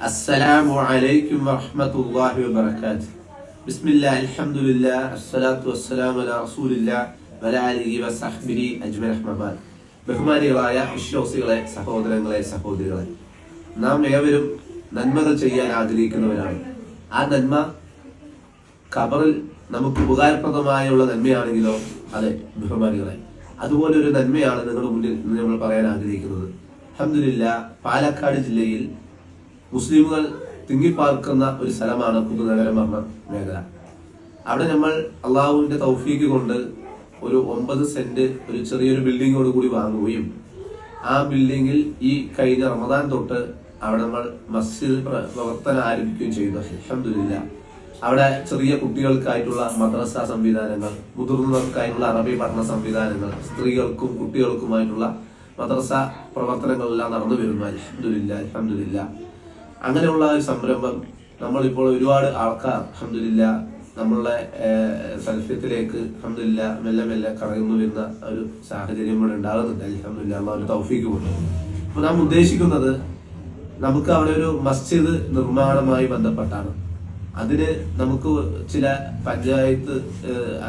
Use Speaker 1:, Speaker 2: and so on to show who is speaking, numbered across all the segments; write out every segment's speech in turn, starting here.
Speaker 1: السلام عليكم ورحمة الله وبركاته بسم الله الحمد لله الصلاة والسلام على رسول الله وعلى آله وصحبه أجمعين أحمد ബഹുമാനികളായ വിശ്വാസികളെ സഹോദരങ്ങളെ സഹോദരികളെ നാം ഏവരും നന്മകൾ ചെയ്യാൻ ആഗ്രഹിക്കുന്നവരാണ് ആ നന്മ ഖബറിൽ നമുക്ക് ഉപകാരപ്രദമായുള്ള നന്മയാണെങ്കിലോ അതെ ബഹുമാനികളെ അതുപോലെ ഒരു നന്മയാണ് നിങ്ങളുടെ മുന്നിൽ ഇന്ന് നമ്മൾ പറയാൻ ആഗ്രഹിക്കുന്നത് അഹമ്മദില്ല പാലക്കാട് ജില്ലയിൽ മുസ്ലിമുകൾ തിങ്ങിപ്പാർക്കുന്ന ഒരു സ്ഥലമാണ് പുതുനഗരം പറഞ്ഞ മേഖല. അവിടെ നമ്മൾ അള്ളാഹുവിന്റെ തൗഫീക്ക് കൊണ്ട് ഒരു ഒമ്പത് സെന്റ് ഒരു ചെറിയൊരു ബിൽഡിങ്ങോട് കൂടി വാങ്ങുകയും ആ ബിൽഡിങ്ങിൽ ഈ കഴിഞ്ഞ റമദാൻ തൊട്ട് അവിടെ നമ്മൾ മസ്ജിദ് പ്ര- പ്രവർത്തനം ആരംഭിക്കുകയും ചെയ്തു. അലഹമില്ല അവിടെ ചെറിയ കുട്ടികൾക്കായിട്ടുള്ള മദ്രസ സംവിധാനങ്ങൾ മുതിർന്നവർക്കായിട്ടുള്ള അറബി പഠന സംവിധാനങ്ങൾ സ്ത്രീകൾക്കും കുട്ടികൾക്കുമായിട്ടുള്ള മദ്രസ പ്രവർത്തനങ്ങളെല്ലാം നടന്നു വരുന്നു. അലഹമില്ല അലഹമില്ല അങ്ങനെയുള്ള ഒരു സംരംഭം നമ്മളിപ്പോൾ ഒരുപാട് ആൾക്കാർ അഹമ്മദില്ല നമ്മളുടെ സൽഫ്യത്തിലേക്ക് അഹമ്മദില്ല മെല്ലെ മെല്ലെ കറങ്ങുന്നു വരുന്ന ഒരു സാഹചര്യം ഇവിടെ ഉണ്ടാകുന്നുണ്ട്. അലഹമില്ല ഒരു തൗഫീക്ക് കൊണ്ട് അപ്പൊ നാം ഉദ്ദേശിക്കുന്നത് നമുക്ക് അവിടെ ഒരു മസ്ജിദ് നിർമ്മാണമായി ബന്ധപ്പെട്ടാണ്. അതിന് നമുക്ക് ചില പഞ്ചായത്ത്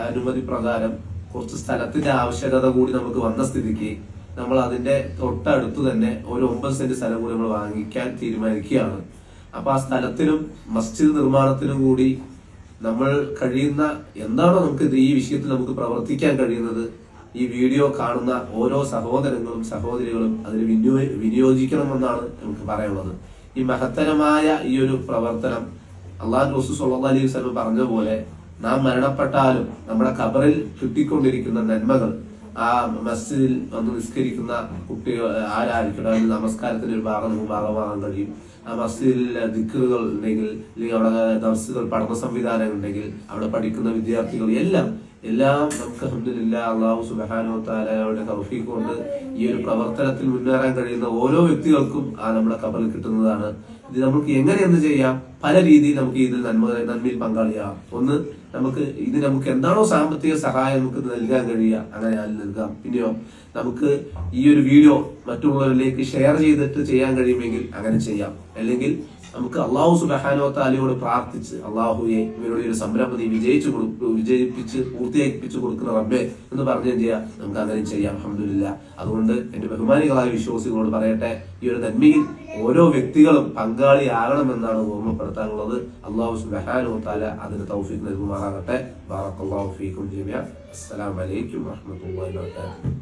Speaker 1: അനുമതി പ്രകാരം കുറച്ച് സ്ഥലത്തിന്റെ ആവശ്യകത കൂടി നമുക്ക് വന്ന സ്ഥിതിക്ക് നമ്മൾ അതിന്റെ തൊട്ടടുത്ത് തന്നെ ഒരു ഒമ്പത് സെന്റ് സ്ഥലം കൂടി നമ്മൾ വാങ്ങിക്കാൻ തീരുമാനിക്കുകയാണ്. അപ്പൊ ആ സ്ഥലത്തിനും മസ്ജിദ് നിർമ്മാണത്തിനും കൂടി നമ്മൾ കഴിയുന്ന എന്താണോ നമുക്ക് ഈ വിഷയത്തിൽ നമുക്ക് പ്രവർത്തിക്കാൻ കഴിയുന്നത് ഈ വീഡിയോ കാണുന്ന ഓരോ സഹോദരങ്ങളും സഹോദരികളും അതിന് വിനിയോ വിനിയോജിക്കണമെന്നാണ് നമുക്ക് പറയാനുള്ളത്. ഈ മഹത്തരമായ ഈ ഒരു പ്രവർത്തനം അള്ളാഹു റസു സുല്ലാ അലൈഹി വസല്ലം പറഞ്ഞ പോലെ നാം മരണപ്പെട്ടാലും നമ്മുടെ ഖബറിൽ കിട്ടിക്കൊണ്ടിരിക്കുന്ന നന്മകൾ ആ മസ്ജിദിൽ വന്ന് നിസ്കരിക്കുന്ന കുട്ടികൾ ആരായിരിക്കണം അതിന് നമസ്കാരത്തിന്റെ ഒരു ഭാഗം നമുക്ക് ഭാഗമാകാൻ കഴിയും. ആ മസ്ജിദിൽ ദിക്കറുകൾ ഉണ്ടെങ്കിൽ അല്ലെങ്കിൽ അവിടെ ദർസുകൾ പഠന സംവിധാനങ്ങൾ ഉണ്ടെങ്കിൽ അവിടെ പഠിക്കുന്ന വിദ്യാർത്ഥികൾ എല്ലാം എല്ലാം നമുക്ക് അഹമ്മദില്ല അള്ളാഹു സുബാനോ താലയുടെ തൗഫീഖ് കൊണ്ട് ഈ ഒരു പ്രവർത്തനത്തിൽ മുന്നേറാൻ കഴിയുന്ന ഓരോ വ്യക്തികൾക്കും ആ നമ്മുടെ കബൽ കിട്ടുന്നതാണ്. ഇത് നമുക്ക് എങ്ങനെ എന്ത് ചെയ്യാം? പല രീതിയിൽ നമുക്ക് ഇതിൽ നന്മ നന്മയിൽ പങ്കാളിയാം ഒന്ന് നമുക്ക് ഇത് നമുക്ക് എന്താണോ സാമ്പത്തിക സഹായം നമുക്ക് നൽകാൻ കഴിയുക അങ്ങനെ നൽകാം. പിന്നെയോ നമുക്ക് ഈ ഒരു വീഡിയോ മറ്റുള്ളവരിലേക്ക് ഷെയർ ചെയ്തിട്ട് ചെയ്യാൻ കഴിയുമെങ്കിൽ അങ്ങനെ ചെയ്യാം. അല്ലെങ്കിൽ നമുക്ക് അള്ളാഹു സുബഹാനോ താലയോട് പ്രാർത്ഥിച്ച് അള്ളാഹുയെ ഇവരുടെ ഒരു സംരംഭം നീ വിജയിച്ചു വിജയിപ്പിച്ച് പൂർത്തിയാക്കിപ്പിച്ചു കൊടുക്കുന്ന റബ്ബെ എന്ന് പറഞ്ഞു ചെയ്യാം? നമുക്ക് അങ്ങനെ ചെയ്യാം അഹമ്മദില്ല അതുകൊണ്ട് എന്റെ ബഹുമാനികളായ വിശ്വാസികളോട് പറയട്ടെ ഈ ഒരു നന്മയിൽ ഓരോ വ്യക്തികളും പങ്കാളിയാകണമെന്നാണ് ഓർമ്മപ്പെടുത്താനുള്ളത്. അള്ളാഹു സുബഹാനോ താല അതിന് തൗഫീഖ് നൽകുമാറാകട്ടെ. ബാറക്കല്ലാഹു ഫീക്കും ജമിയ വറഹ്മത്തുള്ളാഹി വബറകാതുഹു.